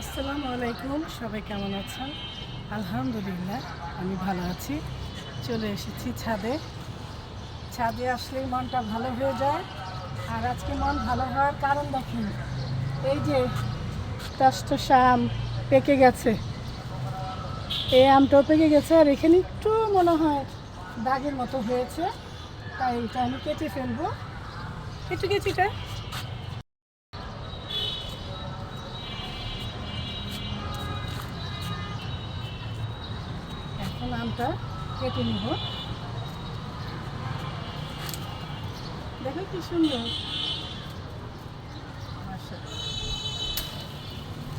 আসসালামু আলাইকুম, সবাই কেমন আছেন? আলহামদুলিল্লাহ, আমি ভালো আছি। চলে এসেছি ছাদে। ছাদে আসলেই মনটা ভালো হয়ে যায়। আর আজকে মন ভালো হওয়ার কারণ দেখেন, এই যে টাস্টসা আম পেকে গেছে। এই আমটাও পেকে গেছে, আর এখানে একটু মনে হয় দাগের মতো হয়েছে। তাই এটা আমি কেটে ফেলব। একটু কেচিটা এখন আমটা কেটে নিব। দেখো কি সুন্দর।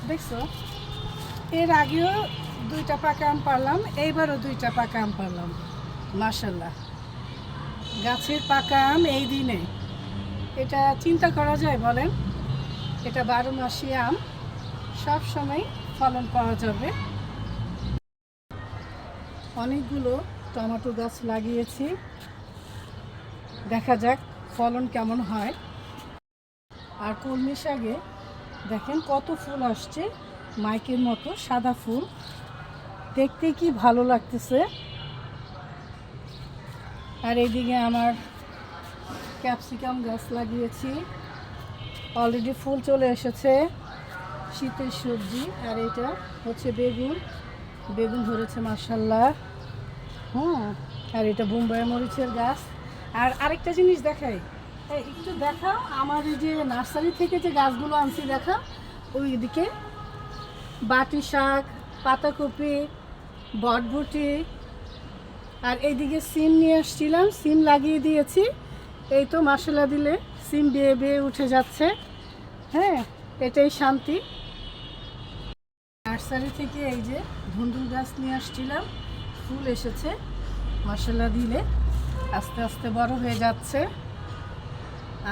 দেখছ? এর আগেও দুইটা পাকা আম পারলাম, এইবারও দুইটা পাকা আম পারলাম। মাশাল্লাহ গাছের পাকা আম এই দিনে। এটা চিন্তা করা যায় বলেন? এটা বারো মাসি আম। সব সময় ফলন পাওয়া যাবে। অনেকগুলো টমেটো গাছ লাগিয়েছি। দেখা যাক ফলন কেমন হয়। আর কলমি শাকে দেখেন কত ফুল আসছে, মাইকের মতো সাদা ফুল। দেখতে কি ভালো লাগতেছে। আর এইদিকে আমার ক্যাপসিকাম গাছ লাগিয়েছি। অলরেডি ফুল চলে এসেছে, শীতের সবজি। আর এটা হচ্ছে বেগুন। বেগুন ধরেছে মার্শাল্লাহ হুম। আর এটা বোম্বাই মরিচের গাছ। আর আরেকটা জিনিস দেখাই। একটু দেখাও আমার এই যে নার্সারি থেকে যে গাছগুলো আনছি দেখা ওই দিকে বাটি শাক, পাতাকপি, বটবটি, আর এইদিকে সিম নিয়ে আসছিলাম। সিম লাগিয়ে দিয়েছি। এই তো মশলা দিলে সিম বেয়ে বেয়ে উঠে যাচ্ছে। হ্যাঁ এটাই শান্তি। নার্সারি থেকে এই যে ধুন্দুল গাছ নিয়ে আসছিলাম। ফুল এসেছে মশলা দিলে আস্তে আস্তে বড় হয়ে যাচ্ছে।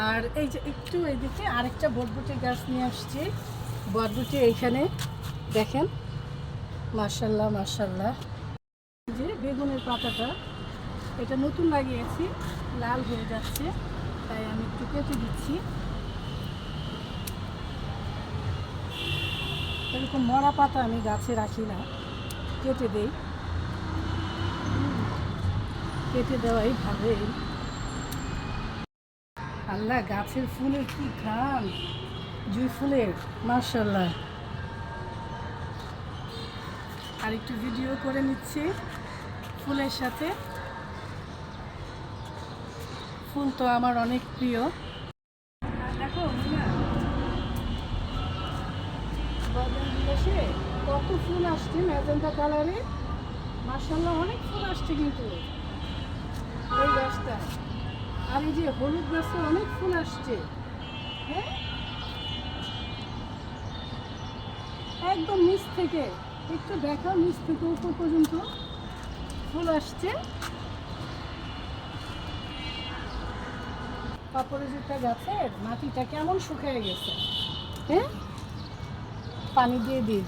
আর এই যে একটু এইদিকে আরেকটা বটবুটি গাছ নিয়ে আসছি। বটবুটি এইখানে দেখেন। মার্শাল্লাহ মার্শাল্লাহ যে বেগুনের পাতাটা এটা নতুন লাগিয়েছি লাল হয়ে যাচ্ছে তাই আমি একটু কেটে দিচ্ছি। এরকম মরা পাতা আমি গাছে রাখি না কেটে দেই। হুম, কেটে দেওয়াই ভাবে। আল্লাহ গাছের ফুলের কি ঘ্রাণ, জুই ফুলের মার্শাল্লাহ আর একটু ভিডিও করে নিচ্ছি ফুলের সাথে। ফুল তো আমার অনেক প্রিয়। দেখো কত ফুল আসছে ম্যাজেন্টা কালারে মার্শাল্লাহ অনেক ফুল আসছে কিন্তু। এই গাছটা। আর এই যে হলুদ গাছে অনেক ফুল আসছে। হ্যাঁ? একদম নিচ থেকে। একটু দেখাও নিচ থেকে, উপর পর্যন্ত ফুল আসছে। অপরাজিতা গাছের মাটিটা কেমন শুকিয়ে গেছে। হ্যাঁ? পানি দিয়ে দিই।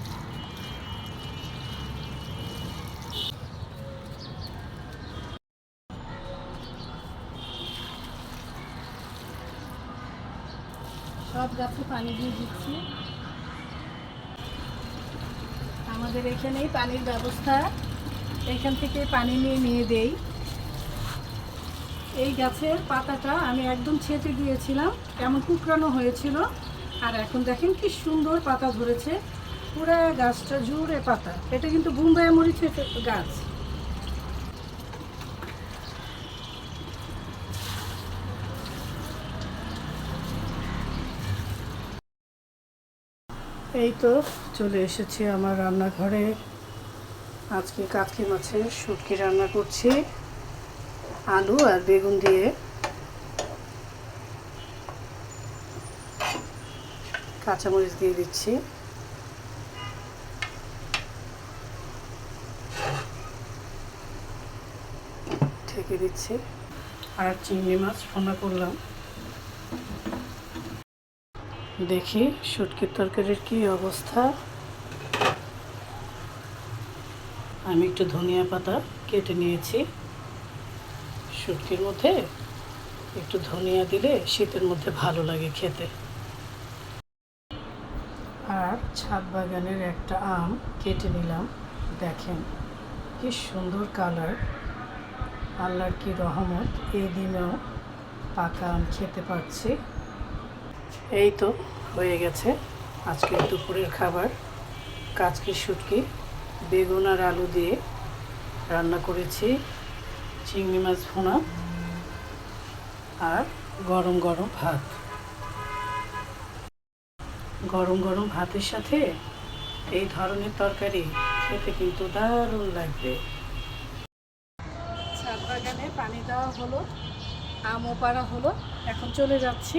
সব গাছে পানি দিয়ে দিচ্ছি। আমাদের এখানেই পানির ব্যবস্থা। এখান থেকে পানি নিয়ে নিয়ে দেই। এই গাছের পাতাটা আমি একদম ছেঁচে দিয়েছিলাম। কেমন কুকরানো হয়েছিল। আর এখন দেখেন কি সুন্দর পাতা ধরেছে। পুরো গাছটা জুড়ে পাতা। এটা কিন্তু বোম্বাই মরিচের গাছ। এই তো চলে এসেছি আমার রান্নাঘরে। আজকে কাতকি মাছের শুটকি রান্না করছি, আলু আর বেগুন দিয়ে। কাঁচামরিচ দিয়ে দিচ্ছি। ঢেকে দিচ্ছি। আর চিংড়ি মাছ রান্না করলাম। দেখি শুটকির তরকারির কি অবস্থা? আমি একটু ধনিয়া পাতা কেটে নিয়েছি। শুটকির মধ্যে একটু ধনিয়া দিলে শীতের মধ্যে ভালো লাগে খেতে। আর ছাদ বাগানের একটা আম কেটে নিলাম। দেখেন, কি সুন্দর কালার। আল্লাহর কি রহমত এই দিনেও পাকা আম খেতে পারছি। এই তো হয়ে গেছে আজকের দুপুরের খাবার। কাচকি শুটকি, বেগুন আর আলু দিয়ে রান্না করেছি। চিংড়ি মাছ ভুনা আর গরম গরম ভাত। গরম গরম ভাতের সাথে এই ধরনের তরকারি খেতে কিন্তু দারুণ লাগবে। ছাদ বাগানে পানি দেওয়া হলো আমও পাড়া হলো, এখন চলে যাচ্ছি।